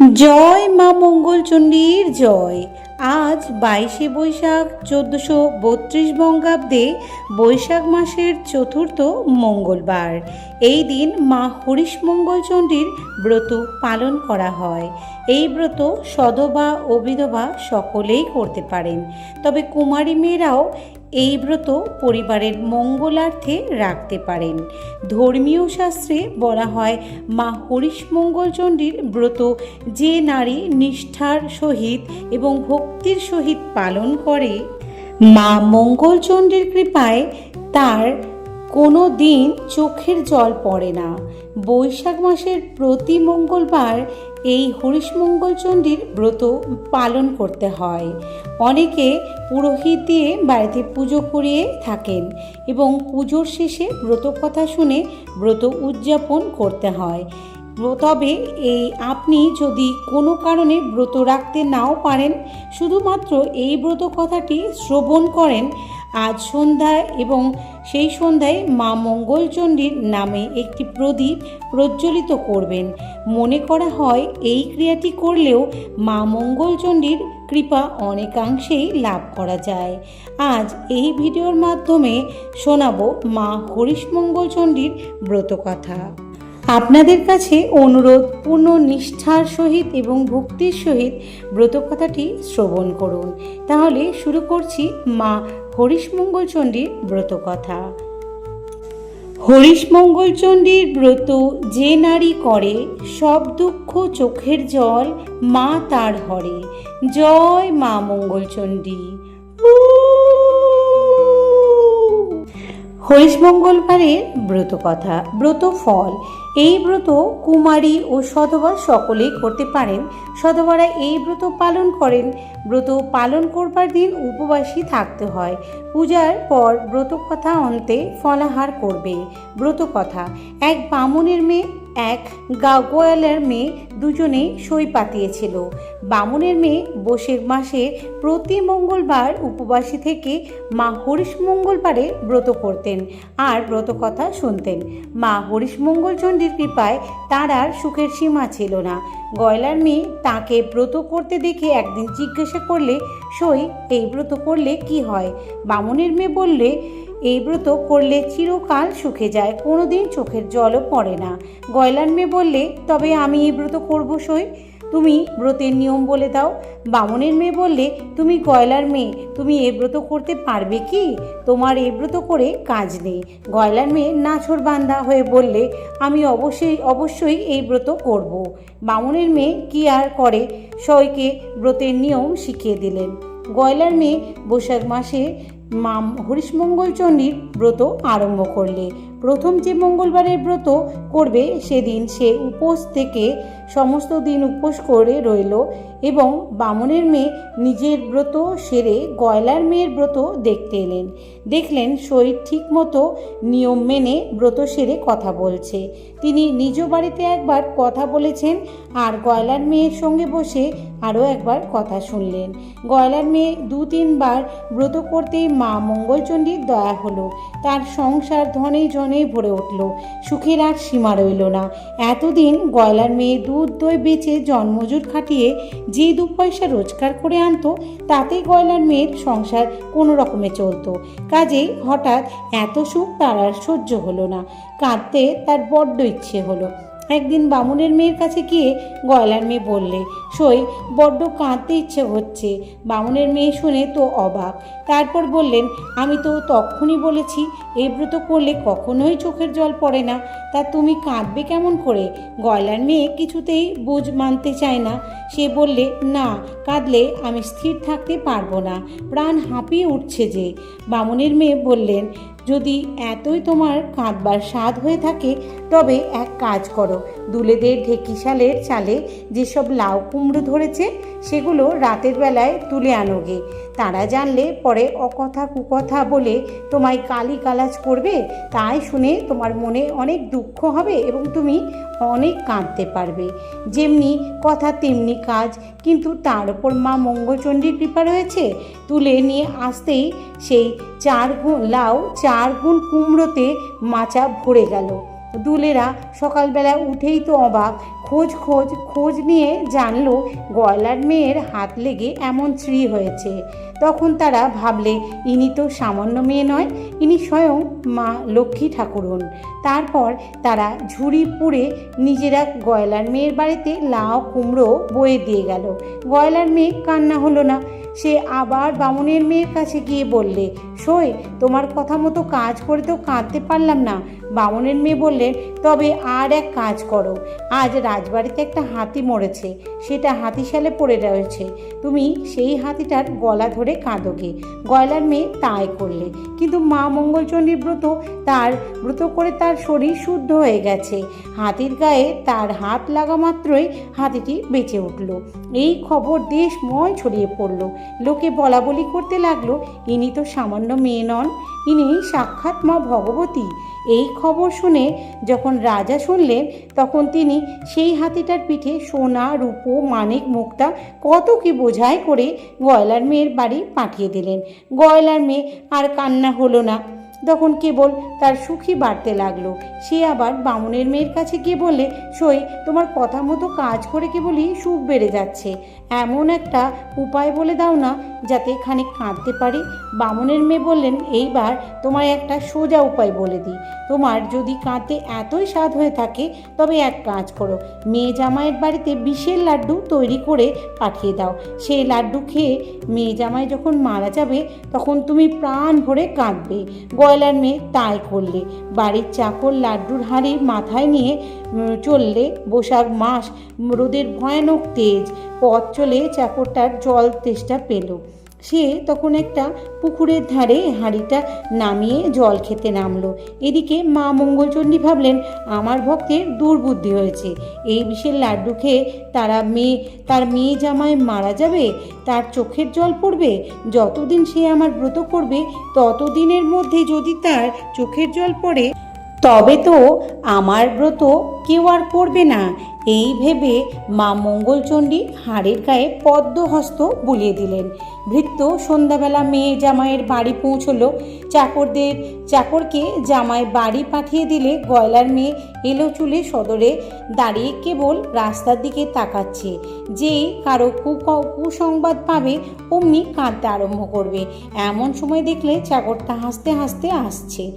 জয় মা মঙ্গলচণ্ডীর জয়। আজ বাইশে বৈশাখ চোদ্দশো বত্রিশ বঙ্গাব্দে বৈশাখ মাসের চতুর্থ মঙ্গলবার। এই দিন মা হরিশ মঙ্গলচণ্ডীর ব্রত পালন করা হয়। এই ব্রত সধবা ও বিধবা সকলেই করতে পারেন। তবে কুমারী মেয়েরাও এই ব্রত পরিবারের মঙ্গলার্থে রাখতে পারেন। ধর্মীয় শাস্ত্রে বলা হয়, মা হরিশ মঙ্গলচণ্ডীর ব্রত যে নারী নিষ্ঠার সহিত এবং ভক্তির সহিত পালন করে, মা মঙ্গলচণ্ডীর কৃপায় তার কোনো দিন চোখের জল পড়ে না। বৈশাখ মাসের প্রতি মঙ্গলবার এই হরিশ মঙ্গলচণ্ডীর ব্রত পালন করতে হয়। অনেকে পুরোহিত দিয়ে বাড়িতে পুজো করিয়ে থাকেন এবং পুজোর শেষে ব্রত কথা শুনে ব্রত উদযাপন করতে হয়। তবে এই আপনি যদি কোনো কারণে ব্রত রাখতে নাও পারেন, শুধুমাত্র এই ব্রত কথাটি শ্রবণ করেন আজ সন্ধ্যায় এবং সেই সন্ধ্যায় মা মঙ্গলচণ্ডীর নামে একটি প্রদীপ প্রজ্বলিত করবেন। মনে করা হয়, এই ক্রিয়াটি করলেও মা মঙ্গলচণ্ডীর কৃপা অনেকাংশেই লাভ করা যায়। আজ এই ভিডিওর মাধ্যমে শোনাবো মা হরিশ মঙ্গলচণ্ডীর ব্রতকথা। আপনাদের কাছে অনুরোধ পূর্ণ নিষ্ঠার সহিত এবং ভক্তির সহিত ব্রতকথাটি শ্রবণ করুন। তাহলে শুরু করছি মা হরিশ মঙ্গলচণ্ডীর ব্রতকথা হরিশ মঙ্গলচণ্ডীর ব্রত যে নারী করে, সব দুঃখ চোখের জল মা তার হরে। জয় মা মঙ্গলচণ্ডী। হরিশ ব্রত কথা, ব্রত ফল। এই ব্রত কুমারী ও সধবা সকলেই করতে পারেন। সধবারা এই ব্রত পালন করেন। ব্রত পালন করবার দিন উপবাসী থাকতে হয়। পূজার পর ব্রত কথা অন্তে ফলাহার করবে। ব্রত কথা এক বামুনের মেয়ে এক গাগোয়ালের মেয়ে দুজনে সই পাতিয়েছিল। বামনের মেয়ে বসের মাসে প্রতি মঙ্গলবার উপবাসী থেকে মা হরিশ মঙ্গলবারে ব্রত করতেন আর ব্রত কথা শুনতেন। মা হরিশ মঙ্গলচণ্ডীর কৃপায় তার আর সুখের সীমা ছিল না। গয়লার মেয়ে তাকে ব্রত করতে দেখে একদিন জিজ্ঞাসা করলে, সই, এই ব্রত করলে কি হয়? বামনের মেয়ে বললে, এই ব্রত করলে চিরকাল সুখে যায়, কোনোদিন চোখের জলও পড়ে না। গয়লার মেয়ে বললে, তবে আমি এই ব্রত করব, সই? তুমি ব্রতের নিয়ম বলে দাও, বামনের মেয়ে বললে, তুমি গয়লার মেয়ে, তুমি এ ব্রত করতে পারবে কি? তোমার এ ব্রত করে কাজ নেই। গয়লার মেয়ে নাছর বান্দা হয়ে বললে, আমি অবশ্যই অবশ্যই এই ব্রত করব। বামনের মেয়ে কি আর করে? সইকে ব্রতের নিয়ম শিখিয়ে দিলেন। গয়লার মেয়ে বৈশাখ মাসে মা হরিশ মঙ্গলচণ্ডীর ব্রত আরম্ভ করলে। প্রথম যে মঙ্গলবারের ব্রত করবে, সেদিন সে উপোস থেকে সমস্ত দিন উপোস করে রইল এবং বামনের মেয়ে নিজের ব্রত সেরে গয়লার মেয়ের ব্রত দেখতে এলেন। দেখলেন শরীর ঠিকমতো নিয়ম মেনে ব্রত সেরে কথা বলছে। তিনি নিজ বাড়িতে একবার কথা বলেছেন আর গয়লার মেয়ের সঙ্গে বসে আরও একবার কথা শুনলেন। গয়লার মেয়ে দু তিনবার ব্রত করতেই মা মঙ্গলচণ্ডীর দয়া হলো। তার সংসার ধনে জনে ভরে উঠল। সুখের আর সীমা রইল না। এতদিন গয়লার মেয়ে দুধ দই বেচে জন্মজুর খাটিয়ে যে দু পয়সা রোজগার করে আনতো, তাতেই গয়লার মেয়ের সংসার কোনো রকমে চলতো। কাজেই হঠাৎ এত সুখ তার আর সহ্য হলো না। কাঁদতে তার বড্ড ইচ্ছে হলো। একদিন বামুনের মেয়ের কাছে গিয়ে গয়লার মেয়ে বললে, সই, বড্ড কাঁদতে ইচ্ছে হচ্ছে। বামুনের মেয়ে শুনে তো অবাক। তারপর বললেন, আমি তো তখনই বলেছি এই ব্রত করলে কখনোই চোখের জল পড়ে না। তা তুমি কাঁদবে কেমন করে? গয়লার মেয়ে কিছুতেই বুঝ মানতে চায় না। সে বললে, না, কাঁদলে আমি স্থির থাকতে পারব না। প্রাণ হাঁপিয়ে উঠছে যে। বামুনের মেয়ে বললেন, যদি এতই তোমার কাঁদবার স্বাদ হয়ে থাকে তবে এক কাজ করো, দুলেদের ঢেকিশালের চালে যেসব লাউ কুমড়ো ধরেছে, সেগুলো রাতের বেলায় তুলে আনোগে। তারা জানলে পরে অকথা কুকথা বলে তোমায় কালি কালাজ করবে, তাই শুনে তোমার মনে অনেক দুঃখ হবে এবং তুমি অনেক কাঁদতে পারবে। যেমনি কথা তেমনি কাজ, কিন্তু তার উপর মা মঙ্গলচণ্ডীর কৃপা রয়েছে। তুলে নিয়ে আসতেই সেই চার গুণ, লাউ চার গুণ কুমড়োতে মাচা ভরে গেল। দুলেরা সকালবেলা উঠেই তো অবাক। খোঁজ খোঁজ খোঁজ নিয়ে জানলো গয়লার মেয়ের হাত লেগে এমন শ্রী হয়েছে। তখন তারা ভাবলে, ইনি তো সামান্য মেয়ে নয়, ইনি স্বয়ং মা লক্ষ্মী ঠাকুরন। তারপর তারা ঝুড়ি পুড়ে নিজেরা গয়লার মেয়ের বাড়িতে লাউ, কুমড়ো বয়ে দিয়ে গেল। গয়লার মেয়ে কান্না হলো না। সে আবার বামুনের মেয়ের কাছে গিয়ে বললে সই তোমার কথা মতো কাজ করে তো কাঁদতে পারলাম না। বামুনের মেয়ে বললেন তবে আর এক কাজ করো। আজ রাজবাড়িতে একটা হাতি মরেছে। সেটা হাতিশালে পড়ে রয়েছে। তুমি সেই হাতিটার গলা ধরে কাঁদোগে গয়লার মেয়ে তাই করলে। কিন্তু মা মঙ্গলচণ্ডীর ব্রত তার, ব্রত করে তার শরীর শুদ্ধ হয়ে গেছে। হাতির গায়ে তার হাত লাগা মাত্রই হাতিটি বেঁচে উঠল। এই খবর দেশময় ছড়িয়ে পড়ল। লোকে বলা বলি করতে লাগল, ইনি তো সামান্য মেয়ে নন, ইনি সাক্ষাৎ মা ভগবতী। এই খবর শুনে যখন রাজা শুনলেন, তখন তিনি সেই হাতিটার পিঠে সোনা, রূপো, মানিক, মুক্তা কত কি বোঝাই করে গয়লার মেয়ের বাড়ি পাঠিয়ে দিলেন। গয়লার মেয়ে আর কান্না হলো না। তখন কেবল তার সুখী বাড়তে লাগল। সে আবার বামুনের মেয়ের কাছে গিয়ে বললে, সই, তোমার কথা মতো কাজ করে কেবলই সুখ বেড়ে যাচ্ছে। এমন একটা উপায় বলে দাও না যাতে খানিক কাঁদতে পারি। বামুনের মেয়ে বললেন, এইবার তোমায় একটা সোজা উপায় বলে দিই। তোমার যদি কাঁদতে এতই স্বাদ হয়ে থাকে, তবে এক কাজ করো। মেয়ে জামাইয়ের বাড়িতে বিষের লাড্ডু তৈরি করে পাঠিয়ে দাও। সেই লাড্ডু খেয়ে মেয়ে জামাই যখন মারা যাবে, তখন তুমি প্রাণ ভরে কাঁদবে। গয়লার মেয়ে তাই করলে। বাড়ির চাকর লাড্ডুর হাঁড়ি মাথায় নিয়ে চললে বৈশাখ মাস রোদের ভয়ানক তেজ, পথ চলে চাকরটার জল তেষ্টা পেল। সে তখন একটা পুকুরের ধারে হাঁড়িটা নামিয়ে জল খেতে নামলো। এদিকে মা মঙ্গলচণ্ডী ভাবলেন, আমার ভক্তের দুর্বুদ্ধি হয়েছে। এই বিষের লাড্ডু খেয়ে তারা মেয়ে, তার মেয়ে জামায় মারা যাবে, তার চোখের জল পড়বে, যতদিন সে আমার ব্রত করবে, ততদিনের মধ্যে যদি তার চোখের জল পড়ে তবে তো আমার ব্রত কেউ আর করবে না। এই ভেবে মা মঙ্গলচণ্ডী হাড়ের গায়ে পদ্মহস্ত বুলিয়ে দিলেন। ভৃত্য সন্ধ্যাবেলা মেয়ে জামাইয়ের বাড়ি পৌঁছলো। চাকরদের, চাকরকে জামাই বাড়ি পাঠিয়ে দিলে গয়লার মেয়ে এলো চুলে সদরে, দাঁড়িয়ে কেবল রাস্তার দিকে তাকাচ্ছে। যেই কারও কুসংবাদ পাবে, অমনি কাঁদতে আরম্ভ করবে। এমন সময় দেখলে চাকরটা হাসতে হাসতে আসছে।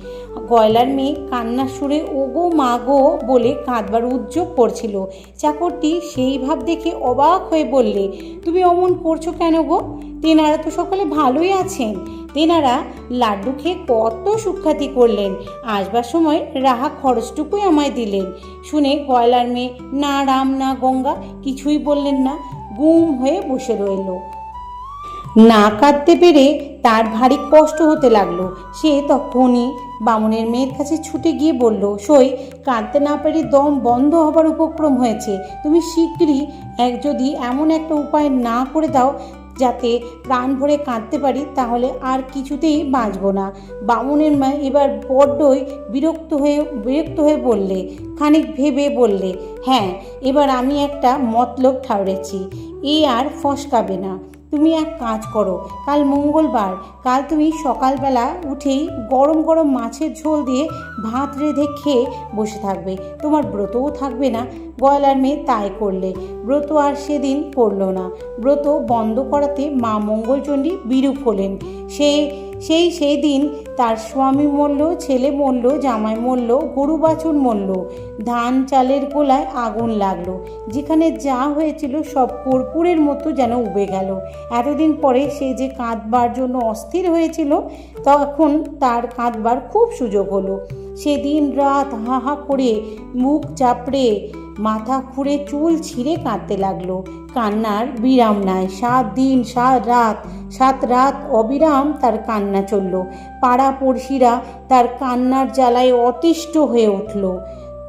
গয়লার মেয়ে কান্নার সুরে, ওগো মা গো! বলে কাঁদবার উদ্যোগ করছিল। চাকরটি সেই ভাব দেখে অবাক হয়ে বললে, তুমি অমন করছ কেন গো? তেনারা তো সকলে ভালোই আছেন। তেনারা লাড্ডু খেয়ে কত সুখ্যাতি করলেন। আসবার সময় রাহা খরচটুকুই আমায় দিলেন। শুনে গয়লার মেয়ে, না রাম, না গঙ্গা, কিছুই বললেন না। গুম হয়ে বসে রইল। না কাঁদতে পেরে তার ভারী কষ্ট হতে লাগল। সে তখনই বামুনের মেয়ের কাছে ছুটে গিয়ে বলল, সই, কাঁদতে না পেরে দম বন্ধ হবার উপক্রম হয়েছে। তুমি শীঘ্রই এক যদি এমন একটা উপায় না করে দাও যাতে প্রাণ ভরে কাঁদতে পারি, তাহলে আর কিছুতেই বাঁচব না। বামুনের মা এবার বড্ডই বিরক্ত হয়ে বিরক্ত হয়ে বললে, খানিক ভেবে বললে হ্যাঁ এবার আমি একটা মতলব ঠাউরেছি, এ আর ফসকাবে না। তুমি এক কাজ করো, কাল মঙ্গলবার, কাল তুমি সকালবেলা উঠেই গরম গরম মাছের ঝোল দিয়ে ভাত রেঁধে খেয়ে বসে থাকবে। তোমার ব্রতও থাকবে না। গয়লার মেয়ে তাই করলে। ব্রত আর সেদিন করল না। ব্রত বন্ধ করাতে মা মঙ্গলচণ্ডী বিরূপ হলেন। সে, সেই সেই দিন তার স্বামী মরল, ছেলে মরল, জামাই মরল, গরু বাছুর মরল। ধান চালের গোলায় আগুন লাগল। যেখানে যা হয়েছিল সব কর্পূরের মতো যেন উবে গেল। এতদিন পরে সে যে কাঁদবার জন্য অস্থির হয়েছিল, তখন তার কাঁদবার খুব সুযোগ হলো। সেদিন রাত হা হা করে মুখ চাপড়ে মাথা খুঁড়ে চুল ছিঁড়ে কাঁদতে লাগল। কান্নার বিরাম নাই। সাত দিন, সাত রাত সাত রাত অবিরাম তার কান্না চলল। পাড়া পড়শিরা তার কান্নার জ্বালায় অতিষ্ঠ হয়ে উঠল।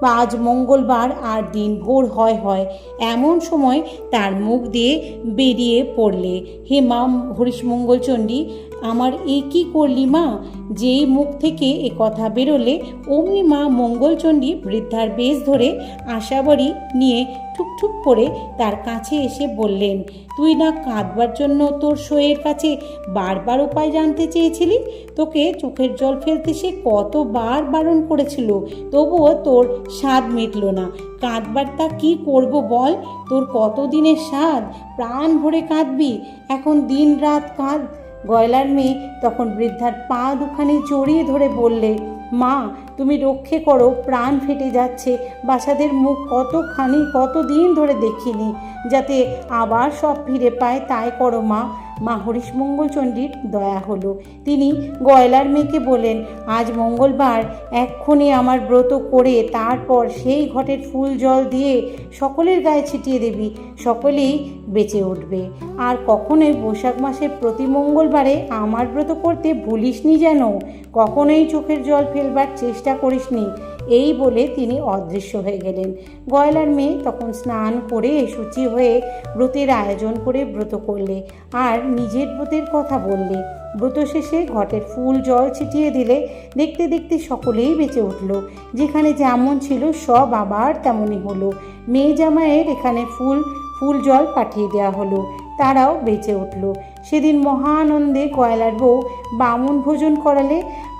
আজ মঙ্গলবার আর দিন ভোর হয় হয়। এমন সময় তার মুখ দিয়ে বেরিয়ে পড়লে, হে মা হরিশ মঙ্গলচণ্ডী আমার এ কী করলি মা? যেই মুখ থেকে এ কথা বেরোলে, অমনি মা মঙ্গলচণ্ডী বৃদ্ধার বেশ ধরে আশাবাড়ি নিয়ে ঠুকঠুক করে তার কাছে এসে বললেন, তুই না কাঁদবার জন্য তোর শোয়ের কাছে বারবার উপায় জানতে চেয়েছিলি? তোকে চোখের জল ফেলতে সে কতবার বারণ করেছিল। তবুও তোর স্বাদ মিটল না। কাঁদবার তা কী করব বল? তোর কতদিনের স্বাদ? প্রাণ ভরে কাঁদবি। এখন দিন রাত কাঁদ। গয়লার মেয়ে তখন বৃদ্ধার পা দুখানি জড়িয়ে ধরে বললে মা, তুমি রক্ষে করো, প্রাণ ফেটে যাচ্ছে। বাসাদের মুখ কতখানি, কতদিন ধরে দেখিনি। যাতে আবার সব ফিরে পায়, তাই করো মা। মা হরিশমঙ্গল চণ্ডীর দয়া হলো। তিনি গয়লার মেয়েকে বলেন আজ মঙ্গলবার, এক্ষুনি আমার ব্রত করে তারপর সেই ঘটের ফুল জল দিয়ে সকলের গায়ে ছিটিয়ে দিবি, সকলেই বেঁচে উঠবে। আর কখনোই বৈশাখ মাসের প্রতি মঙ্গলবারে আমার ব্রত করতে ভুলিসনি যেন? কখনোই চোখের জল ফেলবার চেষ্টা করিসনি। এই বলে তিনি অদৃশ্য হয়ে গেলেন। গয়লার মেয়ে তখন স্নান করে শুচি হয়ে ব্রতের আয়োজন করে ব্রত করলে আর নিজের ব্রতের কথা বললে। ব্রত শেষে ঘটের ফুল জল ছিটিয়ে দিলে দেখতে দেখতে সকলেই বেঁচে উঠল। যেখানে যেমন ছিল সব আবার তেমনই হলো। মেয়ে জামাইয়ের এখানে ফুল ফুল জল পাঠিয়ে দেওয়া হলো। তারাও বেঁচে উঠল। সেদিন মহানন্দে কয়লার বউ বামুন ভোজন করালে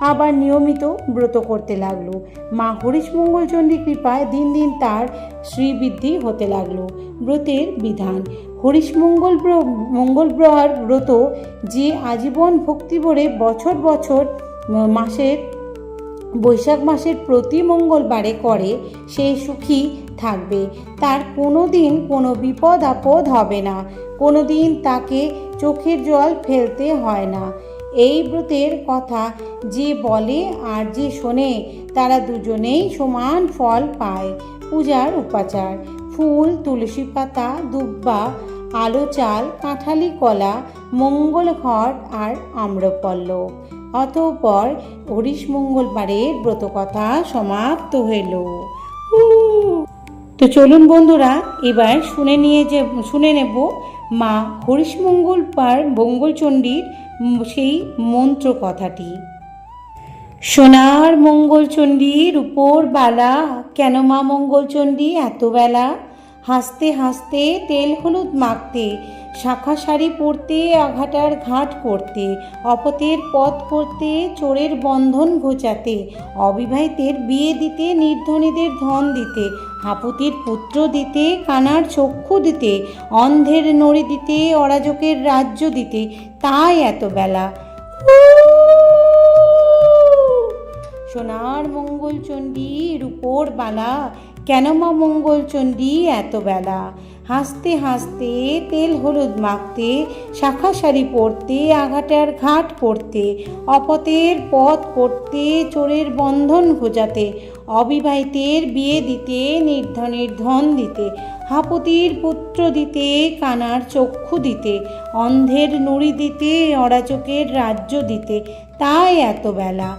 আবার নিয়মিত ব্রত করতে লাগল। মা হরিশমঙ্গল চণ্ডী কৃপায় দিন দিন তার শ্রীবৃদ্ধি হতে লাগল। ব্রতের বিধান, হরিশমঙ্গল মঙ্গল ব্রহার ব্রত যে আজীবন ভক্তি ভরে বছর বছর মাসের, বৈশাখ মাসের প্রতি মঙ্গলবারে করে, সেই সুখী থাকবে। তার কোনো দিন কোনো বিপদ আপদ হবে না। কোনো দিন তাকে চোখের জল ফেলতে হয় না। এই ব্রতের কথা যে বলে আর যে শোনে, তারা দুজনেই সমান ফল পায়। পূজার উপাচার। ফুল, তুলসী পাতা, দুব্বা, আলো চাল, কাঁঠালি কলা, মঙ্গল ঘট আর আম্রপল্লব অতঃপর হরিশ মঙ্গলবারের ব্রতকথা সমাপ্ত হইল। তো চলুন বন্ধুরা, এবার শুনে নিয়ে যে, শুনে নেব মা হরিশমঙ্গল পার মঙ্গলচণ্ডীর সেই মন্ত্র কথাটি। সোনার মঙ্গলচণ্ডীর উপর বালা, কেন মা মঙ্গলচণ্ডী এত বেলা? হাসতে হাসতে তেল হলুদ মাখতে, শাখা শাড়ি পরতে, আঘাটার ঘাট করতে, অপতের পথ করতে, চোরের বন্ধন ঘোচাতে, অবিবাহিতের বিয়ে দিতে, নির্ধনীদের ধন দিতে হাপুতির পুত্র দিতে, কানার চক্ষু দিতে, অন্ধের নড়ি দিতে, অরাজকের রাজ্য দিতে, তাই এত বেলা। সোনার মঙ্গলচণ্ডী উপর বালা কেন মা মঙ্গলচণ্ডী এত বেলা হাসতে হাসতে তেল হলুদ মাখতে, শাখা শাড়ি পরতে, আঘাটার ঘাট করতে অপতের পথ করতে, চোরের বন্ধন খোঁজাতে অবিবাহিতের বিয়ে দিতে, নির্ধনের ধন দিতে, হাপতির পুত্র দিতে, কানার চক্ষু দিতে, অন্ধের নুড়ি দিতে অরাচকের রাজ্য দিতে, তাই এত বেলা।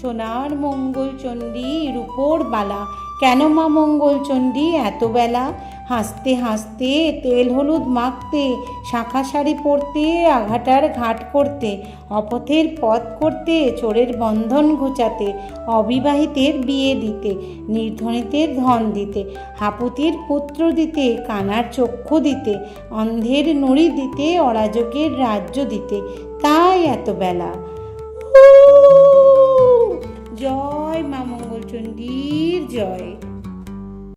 সোনার মঙ্গলচণ্ডী রূপোর বালা কেন মা মঙ্গলচণ্ডী এত বেলা? হাসতে হাসতে তেল হলুদ মাখতে, শাখা শাড়ি পরতে, আঘাটার ঘাট করতে, অপথের পথ করতে, চোরের বন্ধন ঘোচাতে, অবিবাহিতের বিয়ে দিতে নির্ধনীতের ধন দিতে, হাপুতির পুত্র দিতে, কানার চক্ষু দিতে, অন্ধের নুড়ি দিতে, অরাজকের রাজ্য দিতে, তাই এত বেলা। জয় মা মঙ্গলচণ্ডীর জয়।